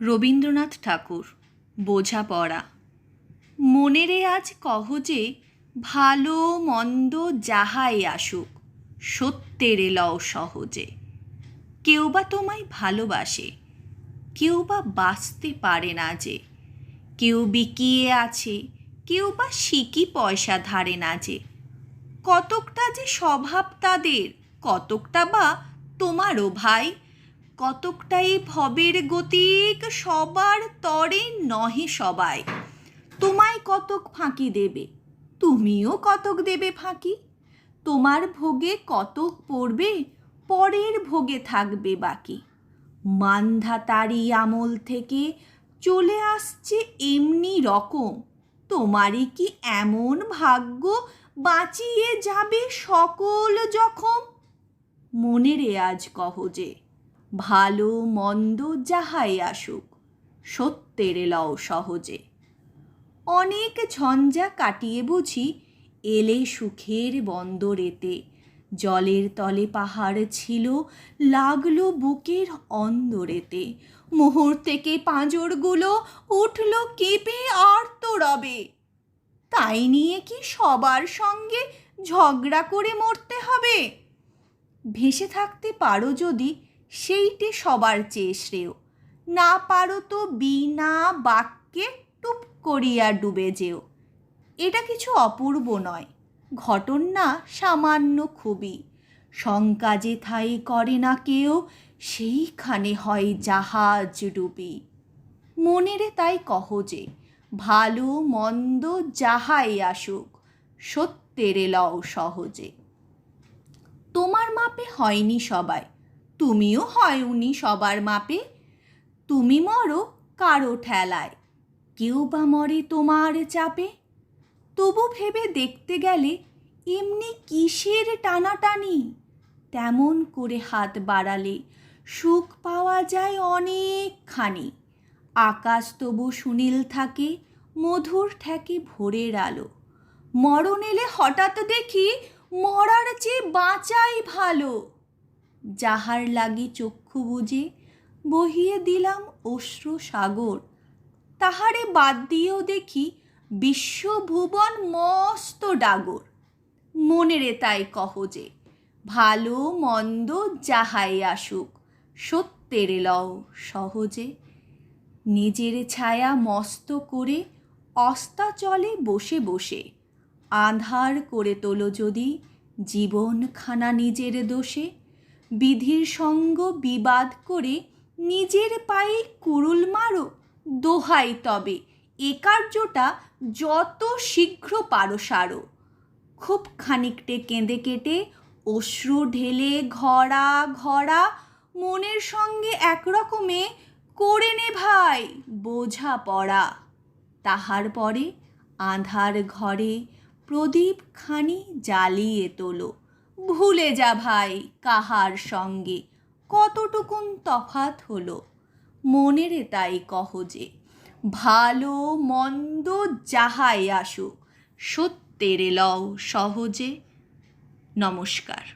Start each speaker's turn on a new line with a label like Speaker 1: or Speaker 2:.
Speaker 1: রবীন্দ্রনাথ ঠাকুর বোঝাপড়া মনেরে আজ কহ যে, ভালো মন্দ যাহাই আসুক, সত্যেরে লও সহজে। কেউ বা তোমায় ভালোবাসে, কেউ বা বাঁচতে পারে না যে। কেউ বিকিয়ে আছে, কেউ বা সিকি পয়সা ধারে না যে। কতকটা যে স্বভাব তাদের, কতকটা বা তোমারও ভাই কতকটাই ভবের গতিক সবার তরে নহে সবাই। তোমায় কতক ফাঁকি দেবে, তুমিও কতক দেবে ফাঁকি? তোমার ভোগে কতক পড়বে, পরের ভোগে থাকবে বাকি। মান্ধা তারি আমল থেকে চলে আসছে এমনি রকম। তোমারই কি এমন ভাগ্য বাঁচিয়ে যাবে সকল জখম? মনেরে আজ কহ যে ভালো, মন্দ, যাহাই আসুক, সত্যের লও সহজে। অনেক ঝঞ্ঝা কাটিয়ে বুঝি, এলে সুখের বন্দরেতে। জলের তলে পাহাড় ছিল, লাগল বুকের অন্দরেতে। মুহূর্তেকে পাঁজরগুলো উঠল কেঁপে আর তো রবে তাই নিয়ে কি সবার সঙ্গে ঝগড়া করে মরতে হবে? ভেসে থাকতে পারো যদি সেইটে সবার চেয়ে শ্রেয়। না পারো তো বিনা বাক্যে টুপ করিয়া ডুবে যেও। এটা কিছু অপূর্ব নয়, ঘটনা সামান্য খুবই। শঙ্কা যে থাই করে না কেউ, সেইখানে হয় জাহাজ ডুবি। মনেরে তাই কহ যে, ভালো মন্দ যাহাই আসুক, সত্যেরে লও সহজে। তোমার মাপে হয়নি সবাই তুমিও হয়নি সবার মাপে। তুমি মরো কারও ঠেলায়। কেউ বা মরে তোমার চাপে। তবু ভেবে দেখতে গেলে এমনি কিসের টানাটানি? তেমন করে হাত বাড়ালে সুখ পাওয়া যায় অনেকখানি। আকাশ তবু সুনীল থাকে, মধুর ঠেকে ভোরের আলো। মরণ এলে হঠাৎ দেখি মরার চেয়ে বাঁচাই ভালো। যাহার লাগি চক্ষু বুঝে, বহিয়ে দিলাম অশ্রু সাগর। তাহারে বাদ দিয়েও দেখি বিশ্বভুবন মস্ত ডাগর। মনেরে তাই কহ যে, ভালো মন্দ যাহাই আসুক, সত্যের লও সহজে। নিজের ছায়া মস্ত করে অস্তাচলে বসে বসে। আধার করে তোলো যদি, জীবনখানা নিজের দোষে। বিধির সঙ্গ বিবাদ করে নিজের পায়ে কুরুল মারো, দোহাই তবে। এ কার্যটা যত শীঘ্র পারো সারো। খুব খানিকটে কেঁদে কেটে অশ্রু ঢেলে ঘরা ঘরা মনের সঙ্গে একরকমে করে নে ভাই বোঝা পড়া। তাহার পরে আধার ঘরে প্রদীপ খানি জ্বালিয়ে তোলো। ভুলে যা ভাই কাহার সঙ্গে। কতটুকুন তফাৎ হলো? মনের তাই কহ যে, ভালো মন্দ যাহাই আসুক, সত্যের লও সহজে। নমস্কার।